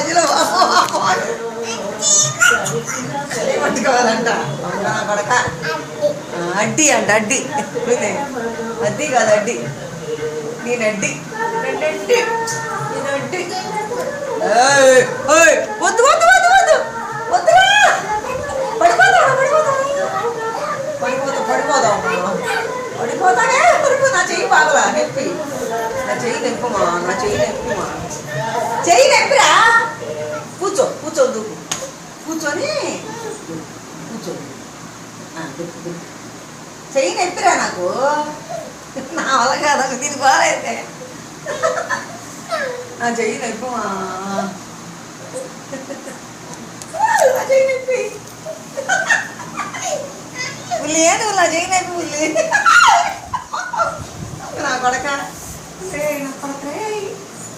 మధ్యలో. వామ్మో, పట్టుకోవాలంట నా అడ్డి అంట అడ్డి. అడ్డి కాదు అడ్డి. నేను అడ్డి. నేను అడ్డి. వద్దు వద్దు వద్దు వద్దు వద్దు. వద్దురా. పడిపోతా పడిపోతా పడిపోతా పడిపోదాం పడిపోతానే పడిపో నా చెయ్యి బాగలా నొప్పి నా చెయ్యి నొప్పుమా నా చెయ్యి నొప్పుమా చెయ్యి నొప్పిరా కూర్చో కూర్చో దూకు కూర్చొని కూర్చో ఆ, దుక్కు, దుక్కు. చెయ్యి నొప్పిరా నాకు నా వల్ల కాదు దీని బాగాలైతే నా చెయ్యి నొప్పుమా నా చెయ్యి నొప్పి ఉల్లి ఏది నా చెయ్యి నొప్పి ఉల్లి నా కొడక ఏయ్, నా కొడక ఏయ్.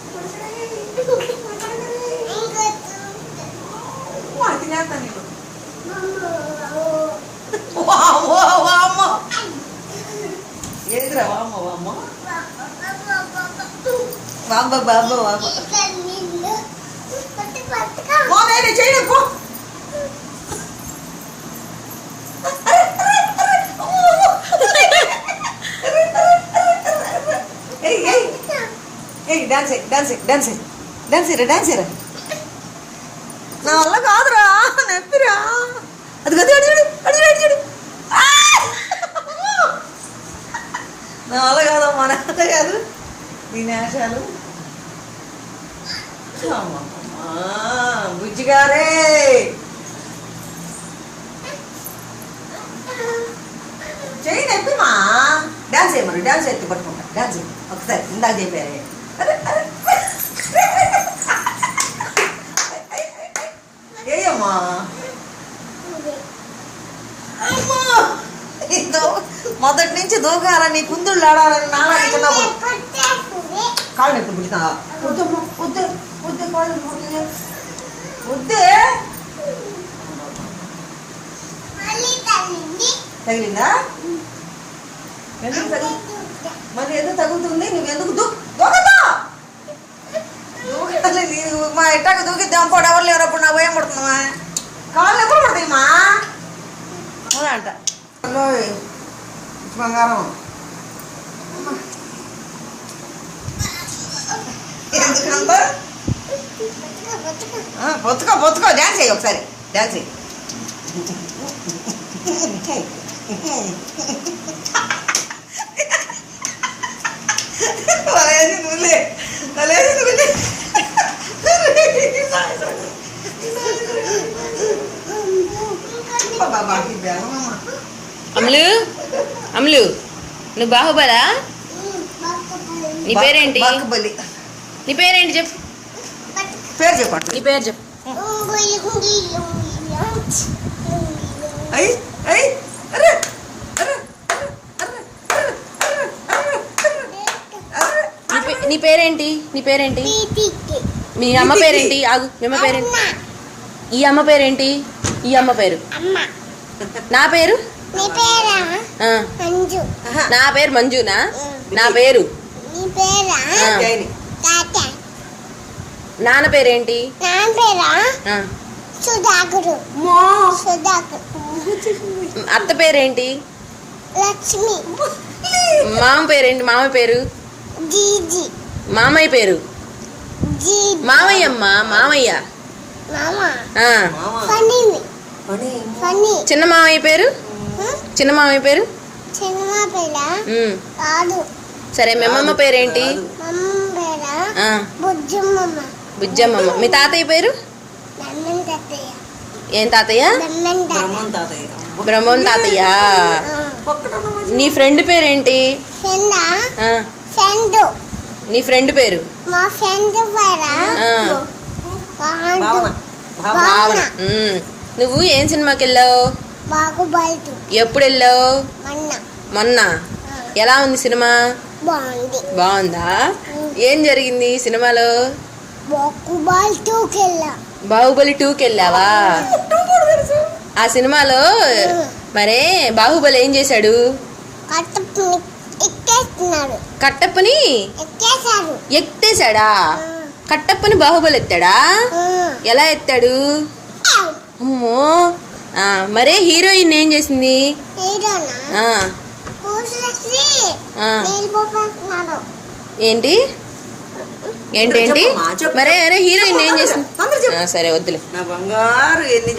కొడక ఏయ్. కొడక ఏయ్. అమ్మా, తినేస్తా నేను వామ్మో, వామ్మో. ఏదిరా వామ్మో వామ్మో. వామ్మ బామ్మ వామ్మ. పో పో. ఏయ్ ఏయ్. Dance dance dance dance dance నా వల్ల కాదురా నొప్పిరా. అది కదా అడు చూడు అడు నా వల్ల కాదు మన అంత కాదు. వినాశాలు బుజ్జిగారే. చేయి నొప్పిమా? డాన్స్ చేయమను డాన్స్ ఎత్తి పట్టుకుంటా. డాన్స్ చేయి. ఒకసారి ఇందాక చెప్పారే అరే, అరే. ఏయమ్మా అమ్మా! ఇదో మొదటి నుంచి దూకాలని కుందుళ్ళు ఆడాలని నాన్న చిన్నప్పుడు కాళ్ళు ఎప్పుడు పుట్టినా వద్దమ్మా వద్దు వద్దు కాళ్ళు వద్దు వద్దే. తగిలిందా? ఎందుకు తగిలి మరి ఎందుకు తగులుతుంది? నువ్వు ఎందుకు దూ దూకతా దూకాలి నేను మా ఎట్టాక దూకిద్దాం? పోడు ఎవరు లేరు అప్పుడు నాకు భయం పడుతుందమ్మా. కాళ్ళు ఎప్పుడు పడతాయి మా? అంట. బంగారం. పొత్తుకో పొత్తుకో డ్యాన్స్ చేయి ఒకసారి డ్యాన్స్ చేయి నువ్వులే నువ్వులే అమ్ములు నువ్వు బాహుబలా? నీ పేరేంటి? నీ పేరేంటి చెప్పు. పేరు చెప్పండి నీ పేరు చెప్పు. నీ పేరేంటి? నీ పేరేంటి? మీ అమ్మ పేరేంటి? ఆగు మీ అమ్మ పేరేంటి? ఈ అమ్మ పేరేంటి? ఈ అమ్మ పేరు. నా పేరు? నీ పేరా? ఆ, మంజు. ఆహా. నా పేరు మంజునా? నా పేరు? నీ పేరా? ఆ. జైని తాత. నాన్న పేరేంటి? నా పేరా? ఆ, సుధాకరు. సుధాకర్. అత్త పేరేంటి? లక్ష్మి. మామ పేరేంటి? మామ పేరు? మామయ్య పేరు? మామయ్యమ్మ? మామయ్య? చిన్న మామయ్య పేరు? చిన్న మామయ్య పేరు? సరే మీ అమ్మమ్మ పేరేంటి? బుజ్జమ్మమ్మ. బుజ్జమ్మమ్మ. మీ తాతయ్య పేరు? ఏం తాతయ్య? బ్రహ్మం తాతయ్య. నీ ఫ్రెండ్ పేరేంటి? నీ ఫ్రెండ్ పేరు? నువ్వు ఏం సినిమాకి వెళ్ళావు ఎప్పుడు వెళ్ళావు? మొన్న. ఎలా ఉంది సినిమా? బాగుంది. ఏం జరిగింది సినిమాలో? బాహుబలి టూకి వెళ్ళావా? ఆ సినిమాలో మరే బాహుబలి ఏం చేశాడు? కట్టప్పని ఎక్కేశాడా. కట్టప్పని బాహుబలి ఎత్తాడా? ఎలా ఎత్తాడు? అమ్మో. మరే హీరోయిన్ ఏం చేసింది? ఏంటి? ఏంటేంటి. మరే అరే హీరోయిన్ ఏం చేసింది? సరే వద్దులే. నా బంగారు ఎన్ని